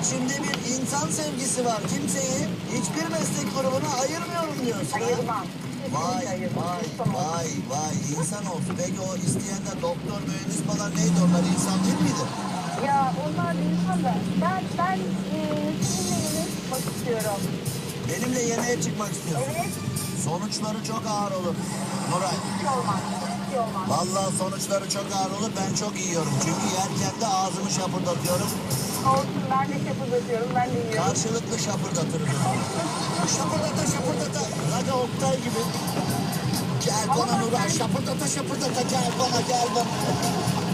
içimde bir insan sevgisi var. Kimseyi hiçbir meslek grubuna ayırmıyorum diyorsun. Ayırmam. Vay vay vay vay insan olsun. Peki o isteyen de doktor, mühendis falan neydi onlar insan değil miydi? Ya onlar insan da ben ben e, sizinle yemek çıkmak istiyorum. Benimle yemeğe çıkmak istiyorsun. Evet. Sonuçları çok ağır olur. Nuray. Vallahi sonuçları çok ağır olur. Ben çok yiyorum. Çünkü yerken de ağzımı şapırdatıyorum. Olsun ben de şapırdatıyorum. Ben de yiyorum. Karşılıklı şapırdatırız. Şapırdata şapırdata. Raga Oktay gibi. Gel bana Nuray şapırdata şapırdata gel bana gel bana.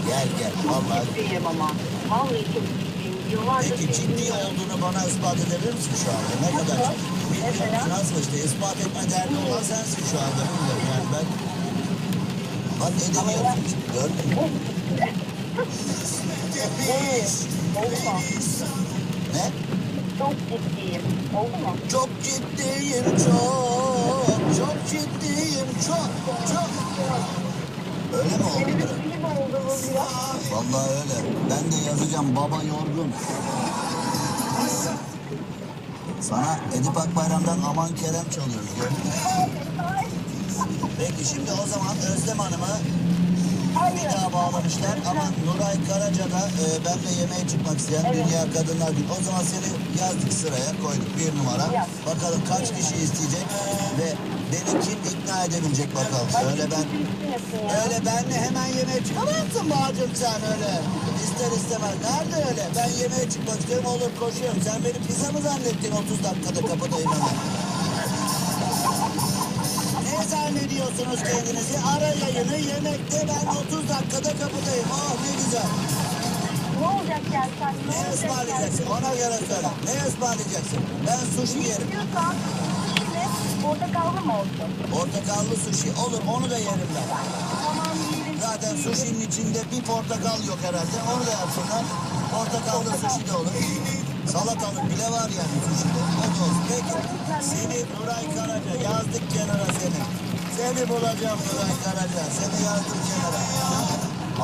Gel gel vallahi. ciddiyim ama. Vallahi çok Peki ciddi olduğunu bana ispat edebilir misin şu anda? Ne kadar ciddi? Bilmiyorum nasıl işte ispat etme derdi olan sensin şu anda. Bilmiyorum yani ben. Bak edemiyorum. Gördün mü? Evet. Oldu mu? Ne? Çok ciddiyim. Oldu mu? Çok ciddiyim çok. Çok ciddiyim çok. Çok. Öyle mi oldu? Oldu bu biraz. Vallahi öyle. Ben de yazacağım baba yorgun. Sana Edip Akbayram'dan Aman Kerem çalıyoruz. gördün mü? Peki şimdi o zaman Özlem Hanım'ı bir daha bağlamışlar ama Nuray Karaca'da e, benimle yemeğe çıkmak isteyen Evet. Dünya Kadınlar Günü. O zaman seni yazdık sıraya koyduk bir numara. Yaz. Bakalım kaç kişi isteyecek ve beni kim ikna edebilecek bakalım. Öyle ben ya? öyle benle hemen yemeğe çıkamazsın Bağcım sen öyle. İster istemez. Nerede öyle? Ben yemeğe çıkmak istiyorum olur koşuyorum. Sen beni pizza mı zannettin 30 dakikada kapıdayım hemen. Ne zannediyorsunuz kendinizi? Ara yayını yemekte ben 30 dakikada kapıdayım. Oh ne güzel. Ne olacak gelsen? Ne, Ne olacak ısmarlayacaksın? Ona göre söyle. Ne ısmarlayacaksın? Ben sushi yerim. Şimdi portakallı mı olsun? Portakallı sushi. Olur onu da yerim ben. Tamam yiyelim. Zaten sushi'nin içinde bir portakal yok herhalde. Onu da yapsınlar. Portakallı sushi de olur. Salatalık bile var yani sushi'de. Da olsun. Peki. Seni Nuray Karaca yazdık kenara seni. Seni bulacağım Nuray Karaca. Seni yazdım kenara.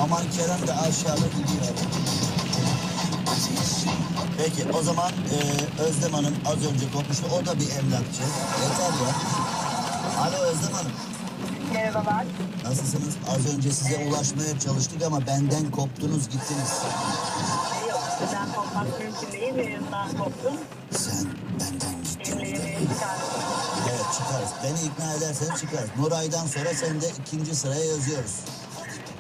Aman Kerem de aşağıda gidiyor. Peki o zaman e, Özlem Hanım az önce konuştu. O da bir emlakçı. Yeter ya. Alo Özlem Hanım. Merhabalar. Nasılsınız? Az önce size ulaşmaya çalıştık ama benden koptunuz gittiniz. Yok. Ben kopmak mümkün değil. Evimden koptum. Sen benden gittin çıkardım. Evet çıkarız. Beni ikna edersen çıkarız. Nuray'dan sonra seni de ikinci sıraya yazıyoruz.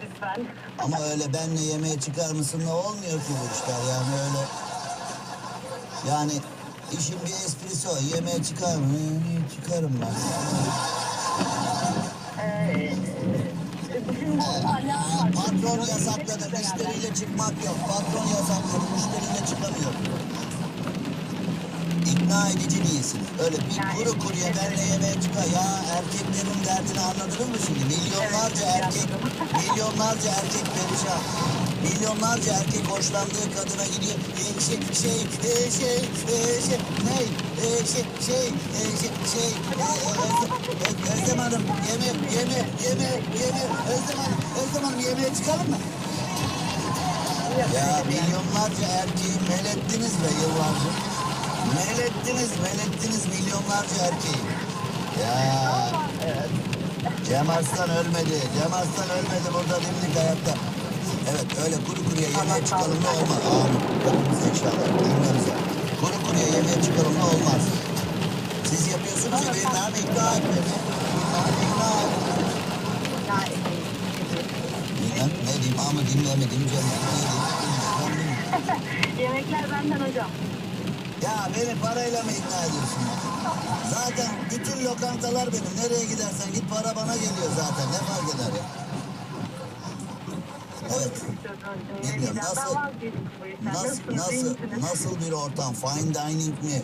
Lütfen. Ama öyle benle yemeğe çıkar mısın ne olmuyor ki bu işler yani öyle. Yani işin bir esprisi o. Yemeğe çıkar mı? Hı, Çıkarım ben. Ee, şimdi alarm var. Patron yasakladı. Müşteriyle çıkmak yok. Patron yasakladı. Müşteriyle çıkamıyor. İkna edici değilsin. Öyle bir kuru kuruya benle yemeğe çıkar. Ya erkeklerin derdini anladınız mı şimdi? Milyonlarca Evet, erkek, milyonlarca erkek perişan. Milyonlarca erkek hoşlandığı kadına gidiyor. E, şey, şey, e, şey, e, şey, ne? E, şey, şey, e, şey, şey, e, Özlem, Hanım, yeme, yeme, yeme, yeme, Özlem Hanım, Özlem Hanım yemeğe çıkalım mı? Ya milyonlarca erkeği melettiniz be yıllarca. Melettiniz, melettiniz milyonlarca erkeği. Ya Cem Arslan ölmedi. Cem Arslan ölmedi burada dimdik hayatta. Evet öyle kuru kuruya yemeğe çıkalım da olmaz. Amin. Hepimize inşallah. Cümlemize. Kuru kuruya yemeğe çıkalım da olmaz. Siz yapıyorsunuz ya benim hem ikna et beni. İkna et. Bilmem ne diyeyim ama dinlemedim. Cem ne diyeyim. Yemekler benden hocam. Ya beni parayla mı ikna ediyorsun? Zaten bütün lokantalar benim. Nereye gidersen git para bana geliyor zaten. Ne fark eder ya? Evet. Bilmiyorum, nasıl-. Nasıl, nasıl, nasıl bir ortam? Fine dining mi?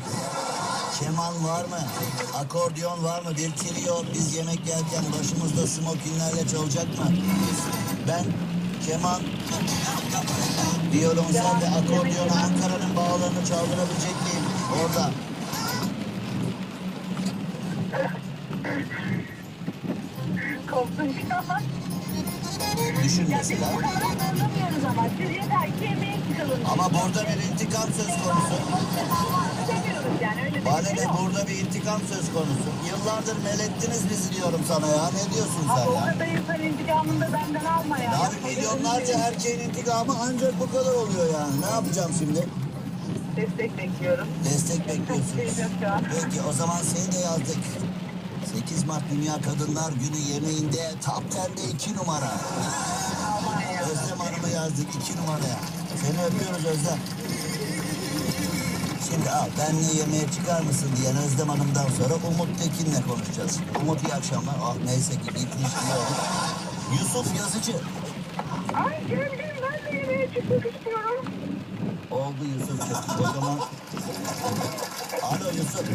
Keman var mı? Akordeon var mı? Bir trio biz yemek yerken başımızda smokinlerle çalacak mı? Ben keman, violonsel ve akordiyona Ankara'nın bağlarını çaldırabilecek miyim? Orada. Koptum. Düşün mesela. ama. Ama burada bir intikam söz konusu. Yani Bana şey ne burada bir intikam söz konusu. Yıllardır melettiniz bizi diyorum sana ya. Ne diyorsun sen ya? oradayız sen intikamını da benden alma ya. Abi milyonlarca erkeğin intikamı ancak bu kadar oluyor yani. Ne yapacağım şimdi? Destek bekliyorum. Destek an. Peki o zaman seni de yazdık. 8 Mart Dünya Kadınlar Günü yemeğinde Top 10'de 2 numara. Özlem Hanım'ı yazdık 2 numaraya. Seni öpüyoruz Özlem. Şimdi al benle yemeğe çıkar mısın diyen Özlem Hanım'dan sonra Umut Tekin'le konuşacağız. Umut iyi akşamlar. Ah neyse ki gitmiş oldu. Yusuf Yazıcı. Ay gel gel ben de yemeğe çıkmak istiyorum. Oldu Yusuf'cum. O zaman... Alo Yusuf.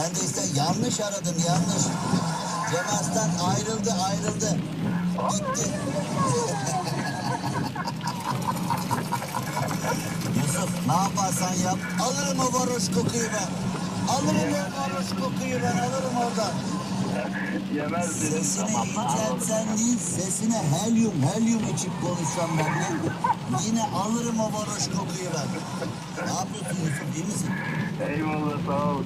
Sen de iste yanlış aradın yanlış. Cem Arslan ayrıldı ayrıldı. Gitti. Yusuf ne yaparsan yap. Alırım o varoş kokuyu ben. Alırım o varoş kokuyu ben alırım oradan. Yemez dedim Sesini tamam. inceltsen değil, sesine helyum helyum içip konuşsam ben de. Yine alırım o varoş kokuyu ben. Ne yapıyorsun Yusuf, iyi misin? Eyvallah sağ ol.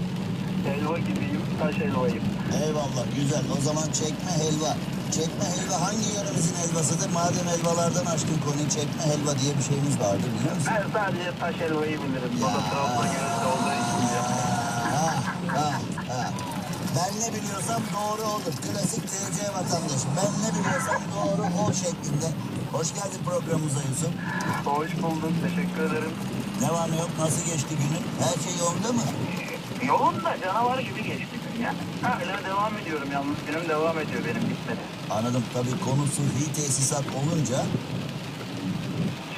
Helva gibiyim, taş helvayım. Eyvallah, güzel. O zaman çekme helva. Çekme helva hangi yöremizin helvasıdır? Madem helvalardan aşkın konuyu çekme helva diye bir şeyimiz vardır biliyor musun? Ben sadece taş helvayı bilirim. O da Trabzon yöresi olduğu için ya. Ha, ha, ha. Ben ne biliyorsam doğru olur. Klasik TC vatandaşı. Ben ne biliyorsam doğru o şeklinde. Hoş geldin programımıza Yusuf. Hoş bulduk, teşekkür ederim. Ne yok? Nasıl geçti günün? Her şey yolunda mı? Yolunda canavar gibi geçti gün ya. Hala devam ediyorum yalnız. Günüm devam ediyor benim bitmedi. Anladım. Tabii konu sıhhi tesisat olunca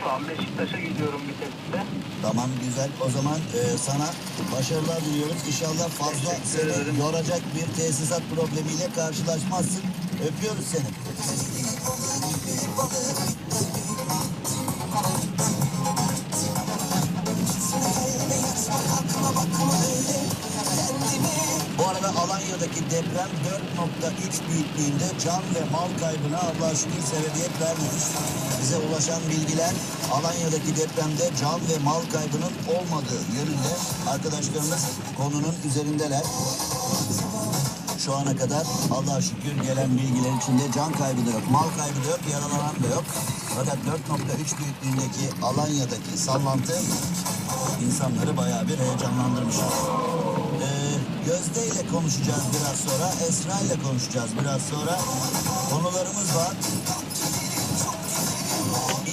Şu an Beşiktaş'a gidiyorum bir tesiste. tamam güzel. O zaman e, sana başarılar diliyoruz. İnşallah fazla Teşekkür ederim. seni yoracak bir tesisat problemiyle karşılaşmazsın. Öpüyoruz seni. Bu arada Alanya'daki deprem 4.3 büyüklüğünde can ve mal kaybına Allah'a şükür sebebiyet vermemiş. Bize ulaşan bilgiler Alanya'daki depremde can ve mal kaybının olmadığı yönünde arkadaşlarımız konunun üzerindeler. Şu ana kadar Allah'a şükür gelen bilgiler içinde can kaybı da yok, mal kaybı da yok, yaralanan da yok. Fakat 4.3 büyüklüğündeki Alanya'daki sallantı insanları bayağı bir heyecanlandırmış. Gözde ile konuşacağız biraz sonra, Esra ile konuşacağız biraz sonra. Konularımız var.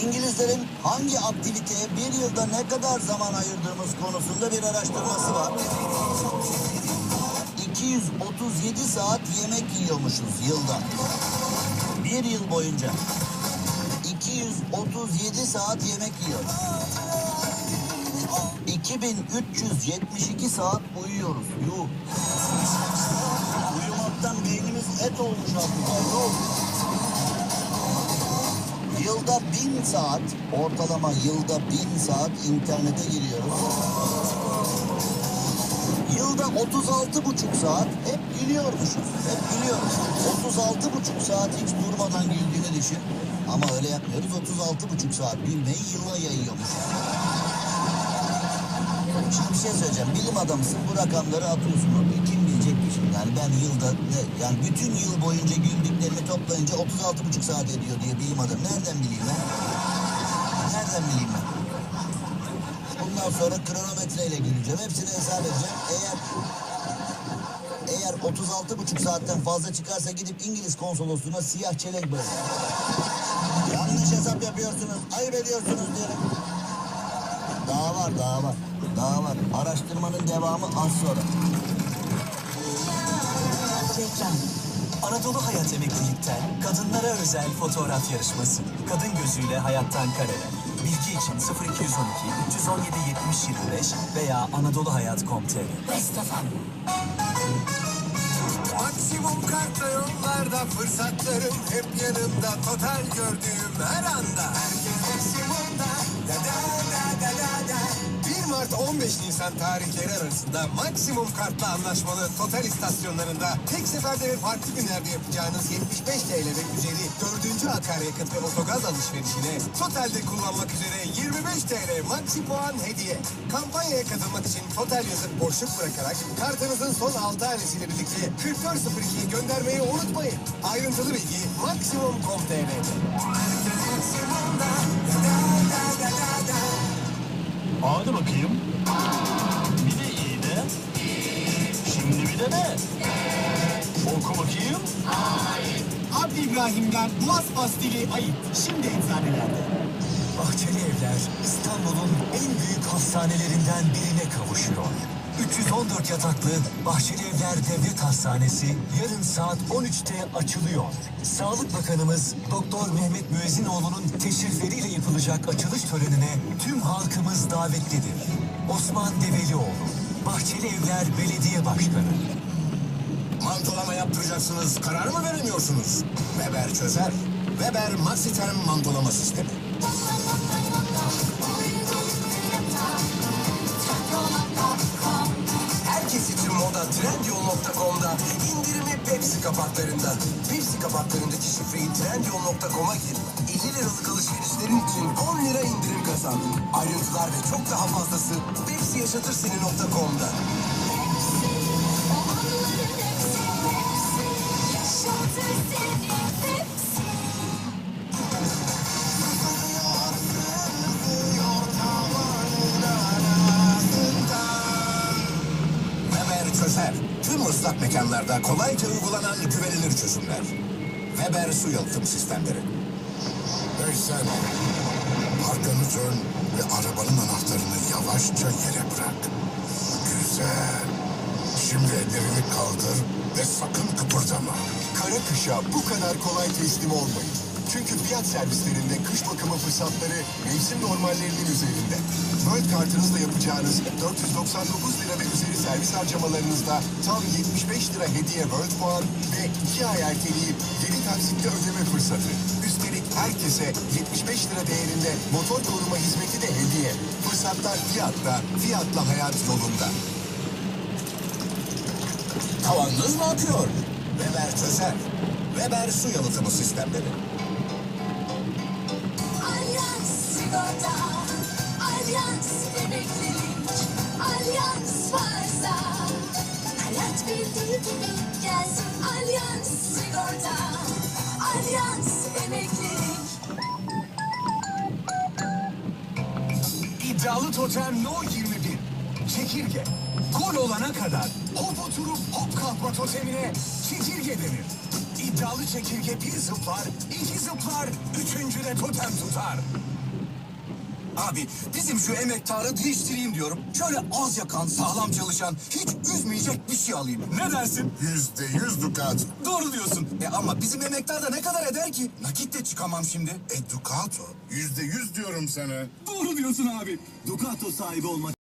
İngilizlerin hangi aktiviteye bir yılda ne kadar zaman ayırdığımız konusunda bir araştırması var. 237 saat yemek yiyormuşuz yılda. Bir yıl boyunca. 237 saat yemek yiyoruz. 2372 saat uyuyoruz. Yuh. Uyumaktan beynimiz et olmuş artık. oldu? Yılda bin saat, ortalama yılda bin saat internete giriyoruz. Yılda 36 buçuk saat hep gülüyormuşuz. Hep gülüyoruz. 36 buçuk saat hiç durmadan güldüğünü düşün. Ama öyle yapmıyoruz. 36 buçuk saat gülmeyi yıla yayıyormuşuz. Şimdi bir şey söyleyeceğim. Bilim adamısın bu rakamları atıyorsun oraya. Kim bilecek ki şimdi? Yani ben yılda yani bütün yıl boyunca güldüklerimi toplayınca 36 buçuk saat ediyor diye bilim adamı. Nereden bileyim ben? Nereden bileyim ben? Bundan sonra kronometreyle güleceğim. Hepsini hesap edeceğim. Eğer eğer 36 buçuk saatten fazla çıkarsa gidip İngiliz konsolosluğuna siyah çelek bırakacağım. Yanlış hesap yapıyorsunuz. Ayıp ediyorsunuz diyorum. var daha var. Daha var. Araştırmanın devamı az sonra. Reklam. Anadolu Hayat Emeklilikten kadınlara özel fotoğraf yarışması. Kadın gözüyle hayattan kareler. Bilgi için 0212 317 70 25 veya anadoluhayat.com.tr Maksimum kartla yollarda fırsatlarım hep yanımda total gördüğüm her anda. Herkes maksimumda da 1 Mart 15 Nisan tarihleri arasında maksimum kartla anlaşmalı total istasyonlarında tek seferde ve farklı günlerde yapacağınız 75 TL ve üzeri 4. akaryakıt ve otogaz alışverişine totalde kullanmak üzere 25 TL maksi puan hediye. Kampanyaya katılmak için total yazıp boşluk bırakarak kartınızın son 6 hanesiyle birlikte 4402'yi göndermeyi unutmayın. Ayrıntılı bilgi maksimum.com.tr'de. Maksimumda. Hadi bakayım. Bir de iyi de. Şimdi bir de ne? Oku bakayım. Abdi İbrahim'den Boğaz Pastili ayıp. Şimdi eczanelerde. Bahçeli Evler İstanbul'un en büyük hastanelerinden birine kavuşuyor. 314 yataklı Bahçeli Evler Devlet Hastanesi yarın saat 13'te açılıyor. Sağlık Bakanımız Doktor Mehmet Müezzinoğlu'nun teşrifleriyle yapılacak açılış törenine tüm halkımız davetlidir. Osman Develioğlu, Bahçeli Evler Belediye Başkanı. Mantolama yaptıracaksınız. Karar mı veremiyorsunuz? Weber çözer. Weber Maxiterm mantolama sistemi. Trendyol.com'da indirimi Pepsi kapaklarında. Pepsi kapaklarındaki şifreyi Trendyol.com'a gir. 50 liralık alışverişlerin için 10 lira indirim kazan. Ayrıntılar ve çok daha fazlası Pepsi yaşatır seni.com'da. ıslak mekanlarda kolayca uygulanan güvenilir çözümler. Weber su yalıtım sistemleri. Sen, arkanı dön ve arabanın anahtarını yavaşça yere bırak. Güzel. Şimdi ellerini kaldır ve sakın kıpırdama. Kara kışa bu kadar kolay teslim olmayın. Çünkü fiyat servislerinde kış bakımı fırsatları mevsim normallerinin üzerinde. World kartınızla yapacağınız 499 lira ve üzeri servis harcamalarınızda tam 75 lira hediye World puan ve 2 ay erteleyip 7 taksitte ödeme fırsatı. Üstelik herkese 75 lira değerinde motor koruma hizmeti de hediye. Fırsatlar fiyatta, fiyatla hayat yolunda. Tavanınız mı akıyor? Weber çözer. Weber su yalıtımı sistemleri. Gelsin. İddialı totem No 21. Çekirge. Gol olana kadar hop oturup hop kalkma totemine çekirge denir. İddialı çekirge bir zıplar, iki zıplar, üçüncüde totem tutar. Abi bizim şu emektarı değiştireyim diyorum. Şöyle az yakan, sağlam çalışan, hiç üzmeyecek bir şey alayım. Ne dersin? Yüzde yüz dukat. Doğru diyorsun. E ama bizim emektar da ne kadar eder ki? Nakit de çıkamam şimdi. E Ducato. Yüzde yüz diyorum sana. Doğru diyorsun abi. Ducato sahibi olmak